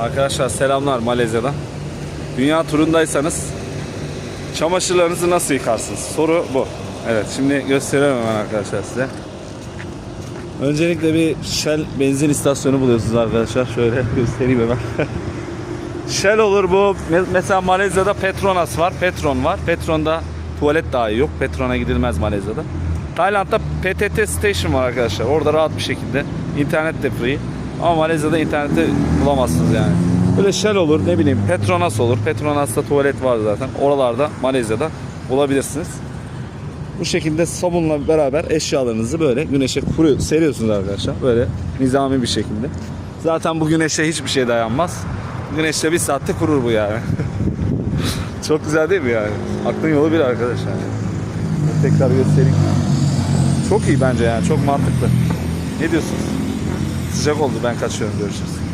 Arkadaşlar selamlar Malezya'dan. Dünya turundaysanız çamaşırlarınızı nasıl yıkarsınız? Soru bu. Evet şimdi gösteriyorum hemen arkadaşlar size. Öncelikle bir Shell benzin istasyonu buluyorsunuz arkadaşlar. Şöyle göstereyim hemen. Shell olur bu. Me- Mesela Malezya'da Petronas var. Petron var. Petron'da tuvalet dahi yok. Petron'a gidilmez Malezya'da. Tayland'da PTT Station var arkadaşlar. Orada rahat bir şekilde. internet de free. Ama Malezya'da interneti bulamazsınız yani. Böyle Shell olur ne bileyim Petronas olur. Petronas'ta tuvalet var zaten. Oralarda Malezya'da bulabilirsiniz. Bu şekilde sabunla beraber eşyalarınızı böyle güneşe kuru seriyorsunuz arkadaşlar. Böyle nizami bir şekilde. Zaten bu güneşe hiçbir şey dayanmaz. Güneşte bir saatte kurur bu yani. Çok güzel değil mi yani? Aklın yolu bir arkadaşlar. Tekrar göstereyim. Çok iyi bence yani. Çok mantıklı. Ne diyorsunuz? Sıcak oldu. Ben kaçıyorum. Görüşürüz.